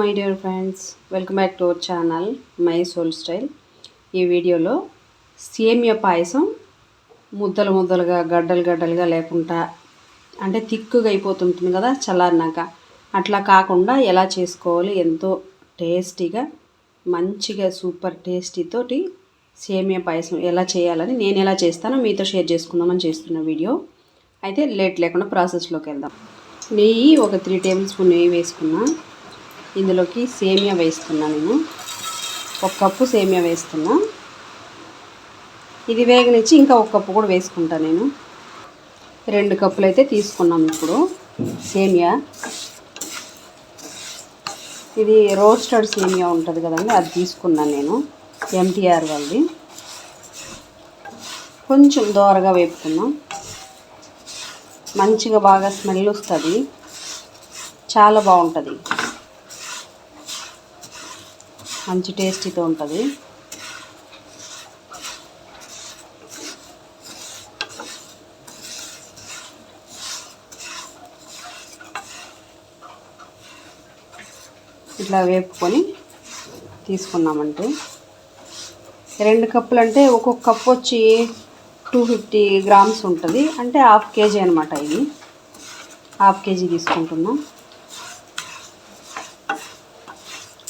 My dear friends welcome back to our channel my soul style ఈ వీడియోలో సేమియా పాయసం ముద్దలు ముద్దలుగా గడ్డలు గడ్డలుగా లేకుండా అంటే తిక్కుగా అయిపోతుంటుంది కదా చల్లారినాక. అట్లా కాకుండా ఎలా చేసుకోవాలి ఎంతో టేస్టీగా మంచిగా సూపర్ టేస్టీతోటి సేమియా పాయసం ఎలా చేయాలని నేను ఎలా చేస్తానో మీతో షేర్ చేసుకుందామని చేస్తున్న వీడియో. అయితే లేట్ లేకుండా ప్రాసెస్లోకి వెళ్దాం. నెయ్యి ఒక త్రీ టేబుల్ స్పూన్ నెయ్యి వేసుకున్నాను ఇందులోకి సేమియా వేస్తున్నా నేను. ఒక కప్పు సేమియా వేస్తున్నా. ఇది వేగనిచ్చి ఇంకా ఒక కప్పు కూడా వేసుకుంటా నేను. రెండు కప్పులు అయితే తీసుకున్నాం ఇప్పుడు సేమియా. ఇది రోస్టెడ్ సేమియా ఉంటుంది కదండి అది తీసుకున్నాను నేను ఎంటీఆర్ వాళ్ళది. కొంచెం దోరగా వేపుకున్నాం మంచిగా బాగా స్మెల్ వస్తుంది. చాలా బాగుంటుంది. మంచి టేస్టీతో ఉంటుంది. ఇట్లా వేపుకొని తీసుకున్నామంటే. రెండు కప్పులు అంటే ఒక్కొక్క కప్పు వచ్చి టూ ఫిఫ్టీ గ్రామ్స్ ఉంటుంది. అంటే హాఫ్ కేజీ అనమాట ఇది. హాఫ్ కేజీ తీసుకుంటున్నాం.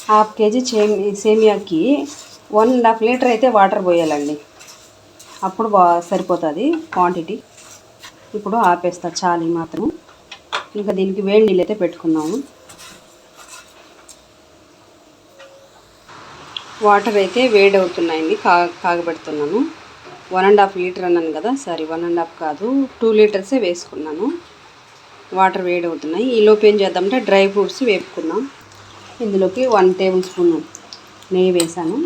హాఫ్ కేజీ సేమి సేమియాకి వన్ అండ్ హాఫ్ లీటర్ అయితే వాటర్ పోయాలండి. అప్పుడు బా సరిపోతుంది క్వాంటిటీ. ఇప్పుడు ఆపేస్తా చాలు ఈ మాత్రం ఇంకా దీనికి వేడి నీళ్ళు అయితే పెట్టుకున్నాము వాటర్ అయితే వేడి అవుతున్నాయండి కా కాగబెడుతున్నాను. వన్ అండ్ హాఫ్ లీటర్ అన్నాను కదా సారీ వన్ అండ్ హాఫ్ కాదు టూ లీటర్సే వేసుకున్నాను. వాటర్ వేడి అవుతున్నాయి. ఈ ఏం చేద్దామంటే డ్రై ఫ్రూట్స్ వేపుకుందాం. ఇందులోకి వన్ టేబుల్ స్పూన్ నెయ్యి వేసాను.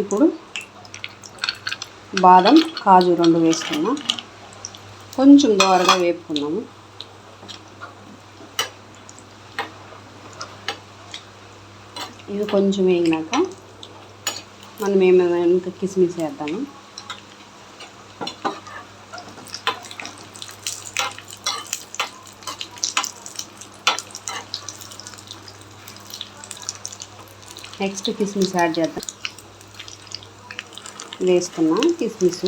ఇప్పుడు బాదం కాజు రెండు వేసుకున్నా. కొంచెం దోరగా వేపుకున్నాము. ఇది కొంచెం వేగినాక మనం ఏమైనా ఇంకా కిస్మిస్ వేద్దాము. నెక్స్ట్ కిస్మిస్ యాడ్ చేద్దాం. వేసుకున్నాం కిస్మిస్.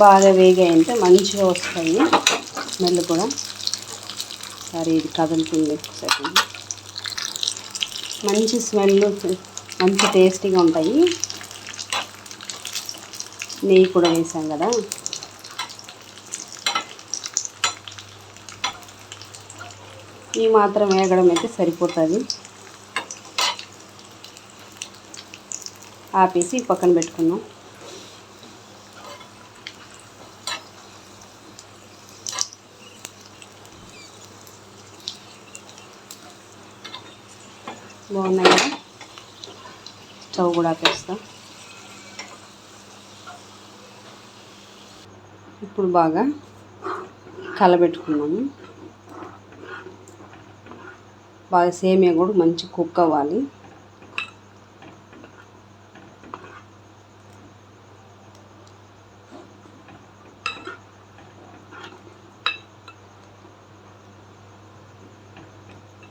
బాగా వేగాయంటే మంచిగా వస్తాయి. స్మెల్ కూడా. సరే ఇది కదులుతుంది. సెకండ్ మంచి స్మెల్ మంచి టేస్టీగా ఉంటాయి. నెయ్యి కూడా వేసాం కదా. ఈ మాత్రం వేగడం అయితే సరిపోతుంది. ఆపేసి పక్కన పెట్టుకున్నాం బాగున్నాయి? కదా స్టవ్ కూడా ఆపేస్తా. ఇప్పుడు బాగా కలబెట్టుకున్నాము. బాగా సేమియా కూడా మంచి కుక్ అవ్వాలి.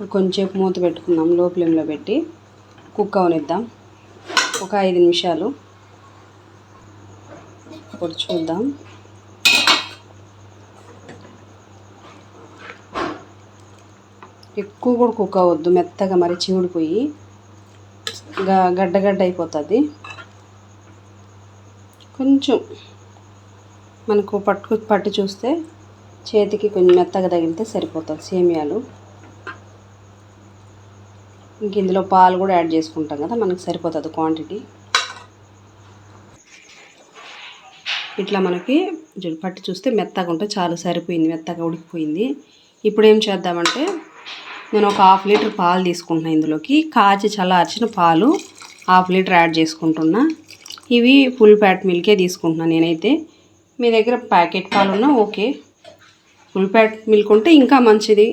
కొంచెంసేపు మూత పెట్టుకుందాం లో ఫ్లేమ్లో పెట్టి కుక్ అవనిద్దాం. ఒక ఐదు నిమిషాలు ఇప్పుడు చూద్దాం. ఎక్కువ కూడా కుక్ అవ్వద్దు మెత్తగా మరి చీడిపోయి గడ్డగడ్డ అయిపోతుంది. కొంచెం మనకు పట్టు పట్టి చూస్తే చేతికి కొంచెం మెత్తగా తగిలితే సరిపోతుంది సేమియాలు. ఇంక ఇందులో పాలు కూడా యాడ్ చేసుకుంటాం కదా మనకు సరిపోతుంది క్వాంటిటీ ఇట్లా మనకి పట్టి చూస్తే మెత్తగా ఉంటే చాలా సరిపోయింది మెత్తగా ఉడికిపోయింది. ఇప్పుడు ఏం చేద్దామంటే నేను ఒక హాఫ్ లీటర్ పాలు తీసుకుంటున్నా ఇందులోకి. కాచి చల్లార్చిన పాలు హాఫ్ లీటర్ యాడ్ చేసుకుంటున్నా. ఇవి ఫుల్ ప్యాట్ మిల్కే తీసుకుంటున్నాను నేనైతే. మీ దగ్గర ప్యాకెట్ పాలు ఉన్నా ఓకే. ఫుల్ ప్యాట్ మిల్క్ ఉంటే ఇంకా మంచిది.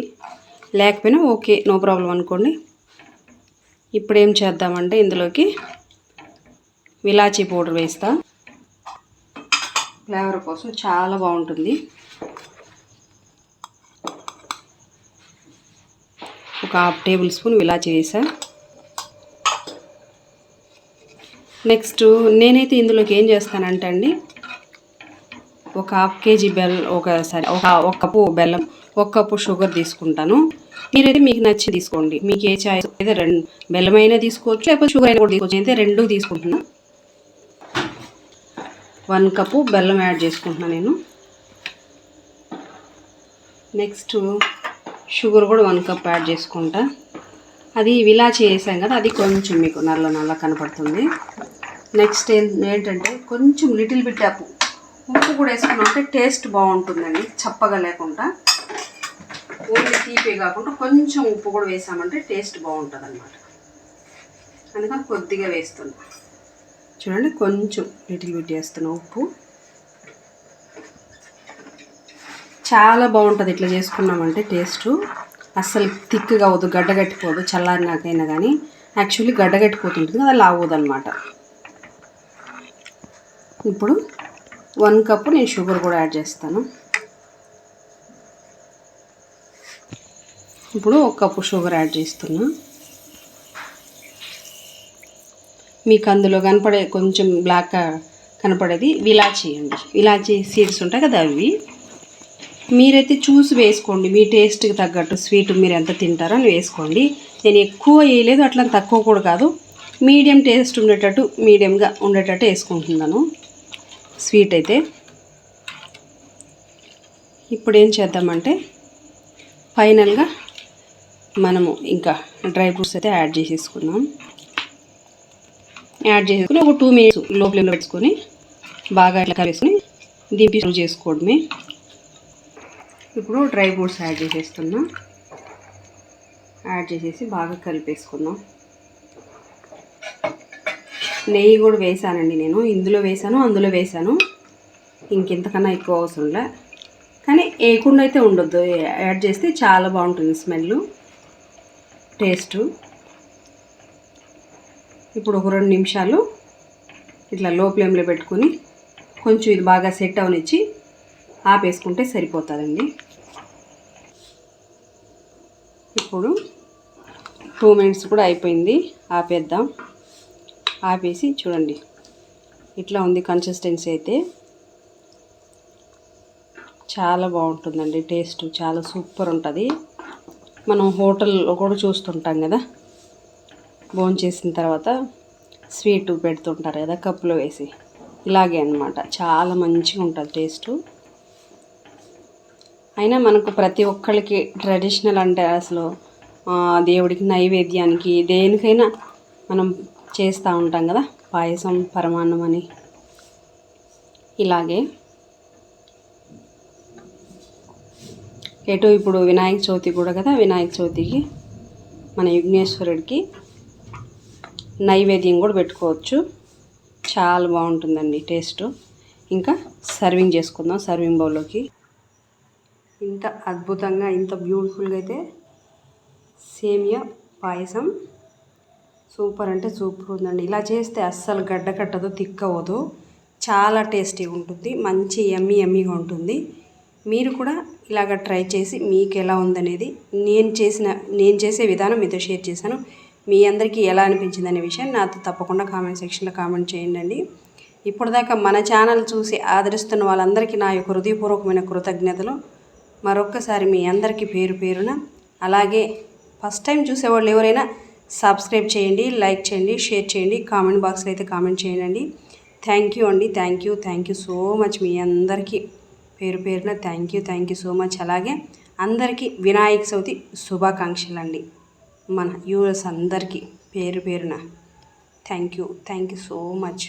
లేకపోయినా ఓకే నో ప్రాబ్లం అనుకోండి. ఇప్పుడు ఏం చేద్దామంటే ఇందులోకి విలాచీ పౌడర్ వేస్తా. ఫ్లేవర్ కోసం చాలా బాగుంటుంది. ఒక హాఫ్ టేబుల్ స్పూన్ విలాచి వేసా. నెక్స్ట్ నేనైతే ఇందులోకి ఏం చేస్తానంటే అండి ఒక హాఫ్ కేజీ బెల్లం ఒక సరే ఒక ఒక కప్పు బెల్లం ఒక కప్పు షుగర్ తీసుకుంటాను. మీరైతే మీకు నచ్చి తీసుకోండి. మీకు ఏ చాయ్ అయితే రెండు బెల్లమైన తీసుకోవచ్చు లేకపోతే షుగర్ అయినా కూడా తీసుకోవచ్చు. అయితే రెండు తీసుకుంటున్నా. వన్ కప్పు బెల్లం యాడ్ చేసుకుంటున్నా నేను. నెక్స్ట్ షుగర్ కూడా వన్ కప్ యాడ్ చేసుకుంటా. అది విలా చేసాం కదా అది కొంచెం మీకు నల్ల నల్ల కనపడుతుంది. నెక్స్ట్ ఏంటంటే కొంచెం లిటిల్ బిట్ అప్పు ఉప్పు కూడా వేసుకున్నాం అంటే టేస్ట్ బాగుంటుందండి చప్పగా లేకుండా. ఓన్లీ తీపే కాకుండా కొంచెం ఉప్పు కూడా వేసామంటే టేస్ట్ బాగుంటుంది అనమాట అందుకని కొద్దిగా వేస్తున్నా. చూడండి కొంచెం లిటిల్ బిట్ వేస్తున్నా ఉప్పు. చాలా బాగుంటుంది ఇట్లా చేసుకున్నామంటే టేస్టు. అస్సలు థిక్గా అవ్వదు గడ్డగట్టిపోదు చల్లారినాకైనా కానీ యాక్చువల్లీ గడ్డగట్టిపోతుంటుంది అది అలా అవ్వదు అనమాట ఇప్పుడు వన్ కప్పు నేను షుగర్ కూడా యాడ్ చేస్తాను. ఇప్పుడు ఒక కప్పు షుగర్ యాడ్ చేస్తున్నా. మీకు అందులో కనపడే కొంచెం బ్లాక్ కనపడేది ఇలాచీ అండి. ఇలాచీ సీడ్స్ ఉంటాయి కదా అవి. మీరైతే చూసి వేసుకోండి. మీ టేస్ట్కి తగ్గట్టు స్వీట్ మీరు ఎంత తింటారో అని వేసుకోండి. నేను ఎక్కువ వేయలేదు అట్లా తక్కువ కూడా కాదు. మీడియం టేస్ట్ ఉండేటట్టు మీడియంగా ఉండేటట్టు వేసుకుంటున్నాను. స్వీట్ అయితే. ఇప్పుడు ఏం చేద్దామంటే ఫైనల్గా మనము ఇంకా డ్రై ఫ్రూట్స్ అయితే యాడ్ చేసేసుకున్నాం యాడ్ చేసుకుని ఒక టూ మినిట్స్ లోపల పెట్టుకొని బాగా ఇట్లా కలిపేసుకొని దింపి సర్వ్ చేసుకోవడమే. ఇప్పుడు డ్రై ఫ్రూట్స్ యాడ్ చేసేస్తున్నాం. యాడ్ చేసేసి బాగా కలిపేసుకుందాం. నెయ్యి కూడా వేసానండి నేను. ఇందులో వేసాను అందులో వేసాను. ఇంకెంతకన్నా ఎక్కువ అవసరంలే కానీ వేయకుండా అయితే ఉండొద్దు. యాడ్ చేస్తే చాలా బాగుంటుంది స్మెల్ టేస్టు ఇప్పుడు ఒక రెండు నిమిషాలు ఇట్లా లో ఫ్లేమ్లో పెట్టుకొని కొంచెం ఇది బాగా సెట్ అవనిచ్చి ఆపేసుకుంటే సరిపోతుందండి. ఇప్పుడు టూ మినిట్స్ కూడా అయిపోయింది ఆపేద్దాం. ఆపేసి చూడండి ఇట్లా ఉంది కన్సిస్టెన్సీ అయితే. చాలా బాగుంటుందండి టేస్ట్ చాలా సూపర్ ఉంటుంది. మనం హోటల్లో కూడా చూస్తుంటాం కదా. భోజనం చేసిన తర్వాత స్వీట్ పెడుతుంటారు కదా కప్పులో వేసి. ఇలాగే అనమాట చాలా మంచిగా ఉంటుంది టేస్టు. అయినా మనకు ప్రతి ఒక్కరికి ట్రెడిషనల్ అంటే అసలు దేవుడికి నైవేద్యానికి దేనికైనా మనం చేస్తూ ఉంటాం కదా పాయసం పరమాన్నం అని. ఇలాగే. ఎటు ఇప్పుడు వినాయక చవితి కూడా కదా వినాయక చవితికి మన విఘ్నేశ్వరుడికి నైవేద్యం కూడా పెట్టుకోవచ్చు. చాలా బాగుంటుందండి టేస్ట్. ఇంకా సర్వింగ్ చేసుకుందాం సర్వింగ్ బౌల్లోకి. ఇంత అద్భుతంగా ఇంత బ్యూటిఫుల్గా అయితే సేమియా పాయసం సూపర్ అంటే సూపర్ ఉందండి. ఇలా చేస్తే అస్సలు గడ్డ కట్టదు తిక్కవదు చాలా టేస్టీగా ఉంటుంది మంచి ఎమ్మి ఎమ్మిగా ఉంటుంది. మీరు కూడా ఇలాగ ట్రై చేసి మీకు ఎలా ఉందనేది నేను చేసిన నేను చేసే విధానం మీతో షేర్ చేశాను. మీ అందరికీ ఎలా అనిపించింది అనే విషయం నాతో తప్పకుండా కామెంట్ సెక్షన్లో కామెంట్ చేయండి. ఇప్పటిదాకా మన ఛానల్ చూసి ఆదరిస్తున్న వాళ్ళందరికీ నా యొక్క హృదయపూర్వకమైన కృతజ్ఞతలు. మరొక్కసారి మీ అందరికీ పేరు పేరున అలాగే ఫస్ట్ టైం చూసేవాళ్ళు ఎవరైనా సబ్స్క్రైబ్ చేయండి లైక్ చేయండి షేర్ చేయండి కామెంట్ బాక్స్లో అయితే కామెంట్ చేయండి. థ్యాంక్ యూ అండి thank you thank you so much మీ అందరికీ. పేరు పేరున thank you thank you so much అలాగే అందరికీ వినాయక చవితి శుభాకాంక్షలు అండి మన యూఎస్ అందరికీ పేరు పేరున thank you thank you so much